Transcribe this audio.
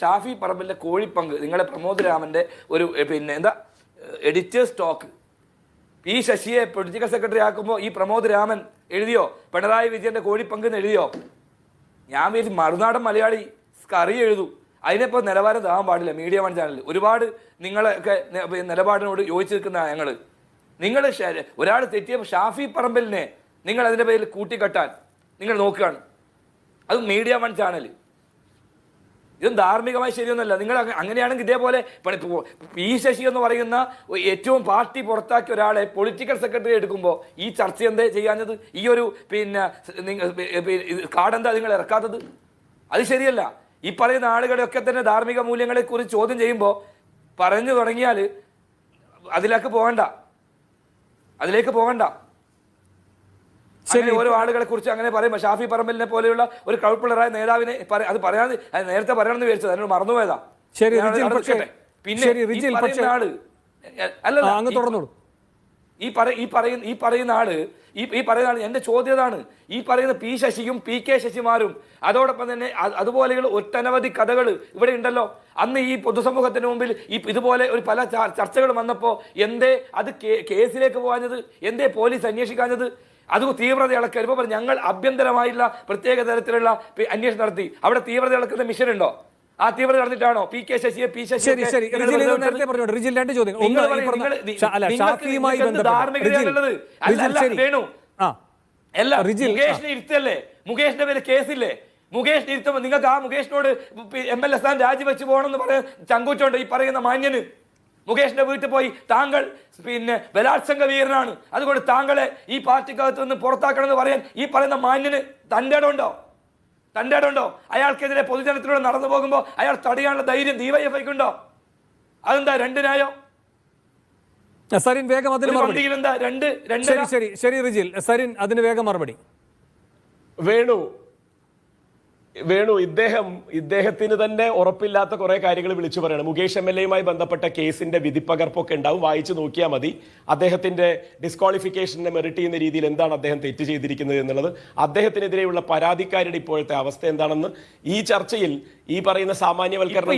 ഷാഫി പറമ്പിലെ കോഴിപ്പങ്ക് നിങ്ങളെ പ്രമോദ് രാമന്റെ ഒരു പിന്നെ എന്താ എഡിറ്റേഴ്സ് ടോക്ക് പി ശശിയെ പൊളിറ്റിക്കൽ സെക്രട്ടറി ആക്കുമ്പോൾ ഈ പ്രമോദ് രാമൻ എഴുതിയോ? പിണറായി വിജയന്റെ കോഴിപ്പങ്ക് എന്ന് എഴുതിയോ? ഞാൻ വിചാരിച്ചു മറുനാടൻ മലയാളി കറി എഴുതു. അതിനിപ്പോൾ നിലവാരം താകാൻ പാടില്ല മീഡിയ വൺ ചാനലിൽ ഒരുപാട് നിങ്ങളൊക്കെ നിലപാടിനോട് യോജിച്ച് നിൽക്കുന്ന ഞങ്ങൾ നിങ്ങൾ ഒരാൾ തെറ്റിയപ്പോൾ ഷാഫി പറമ്പലിനെ നിങ്ങൾ അതിന്റെ പേരിൽ കൂട്ടിക്കെട്ടാൻ നിങ്ങൾ നോക്കുകയാണ്. അത് മീഡിയ വൺ ചാനൽ ഇതും ധാർമ്മികമായി ശരിയൊന്നുമല്ല. നിങ്ങൾ അങ്ങനെയാണെങ്കിൽ ഇതേപോലെ പി ശശി എന്ന് പറയുന്ന ഏറ്റവും പാർട്ടി പുറത്താക്കിയ ഒരാളെ പൊളിറ്റിക്കൽ സെക്രട്ടറി എടുക്കുമ്പോൾ ഈ ചർച്ച എന്തേ ചെയ്യാഞ്ഞത്? ഈ ഒരു പിന്നെ കാടെന്താ നിങ്ങൾ ഇറക്കാത്തത്? അത് ശരിയല്ല. ഈ പറയുന്ന ആളുകളെയൊക്കെ തന്നെ ധാർമ്മിക മൂല്യങ്ങളെ കുറിച്ച് ചോദ്യം ചെയ്യുമ്പോൾ പറഞ്ഞു തുടങ്ങിയാൽ അതിലേക്ക് പോകണ്ട. അതിലേക്ക് പോകണ്ട. ശരി. ഓരോ ആളുകളെ കുറിച്ച് അങ്ങനെ പറയും ഷാഫി പറമ്പലിനെ പോലെയുള്ള ഒരു ക്രൗഡ് നേതാവിനെ അത് പറയാൻ നേരത്തെ പറയണമെന്ന് വിചാരിച്ചത് അതിനോട് മറന്നുപോയതാ. ശരി, പിന്നെ ആൾ അങ്ങ് ഈ- തുടർന്നോളൂ ഈ പറ ഈ പറയുന്ന ഈ പറയുന്ന ആൾ ഈ ഈ പറയുന്ന ആൾ എന്റെ ചോദ്യതാണ് ഈ പറയുന്ന പി ശശിയും പി കെ ശശിമാരും അതോടൊപ്പം തന്നെ അതുപോലെയുള്ള ഒട്ടനവധി കഥകൾ ഇവിടെ ഉണ്ടല്ലോ. അന്ന് ഈ പൊതുസമൂഹത്തിന് മുമ്പിൽ ഈ ഇതുപോലെ ഒരു പല ചർ- ചർച്ചകൾ വന്നപ്പോൾ എന്തേ അത് കേസിലേക്ക് പോകാഞ്ഞത് എന്തേ പോലീസ് അന്വേഷിക്കാഞ്ഞത് അത് തീവ്രത ഇളക്കൽ ഇപ്പൊ പറഞ്ഞു, ഞങ്ങൾ ആഭ്യന്തരമായിട്ടുള്ള പ്രത്യേക തരത്തിലുള്ള അന്വേഷണം നടത്തി. അവിടെ തീവ്രത ഇളക്കുന്ന മിഷൻ ഉണ്ടോ ആ തീവ്രത നടന്നിട്ടാണോ? പി കെ ശശിയെ പി ശശി ശരി ശരി. റിജിൽ ഇത് നേരത്തെ പറഞ്ഞു റിജിൽ രണ്ട് ചോദ്യങ്ങൾ. അല്ല ധാർമ്മികതയാണുള്ളത്? വേണു. മുകേഷിനെ ഇരുത്തല്ലേ മുകേഷിന്റെ പേര് കേസില്ലേ? മുകേഷ് ഇരുത്തുമ്പോൾ നിങ്ങൾക്ക് ആ മുകേഷിനോട് എം എൽ എ സ്ഥാനം രാജിവെച്ച് പോകണമെന്ന് പറയാൻ ചങ്കൂറ്റുണ്ട് ഈ പറയുന്ന മാന്യന്. മുകേഷിന്റെ വീട്ടിൽ പോയി താങ്കൾ പിന്നെ ബലാത്സംഗ വീരനാണ്. അതുകൊണ്ട് താങ്കളെ ഈ പാർട്ടിക്കകത്ത് നിന്ന് പുറത്താക്കണമെന്ന് പറയാൻ ഈ പറയുന്ന മാന്യന് തന്റെ ഇടമുണ്ടോ? തന്റെ ഇടമുണ്ടോ? അയാൾക്കെതിരെ പൊതുജനത്തിലൂടെ നടന്നു പോകുമ്പോൾ അയാൾ തടയാനുള്ള ധൈര്യം ഡിവൈഎഫ്ഐക്കുണ്ടോ അതെന്താ രണ്ട് ന്യായോ? സരിൻ വേഗം അതിന് മറുപടി. രണ്ട് രണ്ട് ശരി ശരി ശരി റിജിൽ. സരിൻ അതിന് വേഗം മറുപടി. വേണു വേണു ഇദ്ദേഹം ഇദ്ദേഹത്തിന് തന്നെ ഉറപ്പില്ലാത്ത കുറെ കാര്യങ്ങൾ വിളിച്ചു പറയണം. മുകേഷ് എം എൽ എയുമായി ബന്ധപ്പെട്ട കേസിന്റെ വിധിപ്പകർപ്പൊക്കെ ഉണ്ടാവും. വായിച്ചു നോക്കിയാൽ മതി. അദ്ദേഹത്തിന്റെ ഡിസ്ക്വാളിഫിക്കേഷനെ മെറിറ്റ് ചെയ്യുന്ന രീതിയിൽ എന്താണ് അദ്ദേഹം തെറ്റ് ചെയ്തിരിക്കുന്നത് എന്നുള്ളത്? അദ്ദേഹത്തിനെതിരെയുള്ള പരാതിക്കാരുടെ ഇപ്പോഴത്തെ അവസ്ഥ എന്താണെന്ന് ഈ ചർച്ചയിൽ ഈ പറയുന്ന സാമാന്യവൽക്കരണം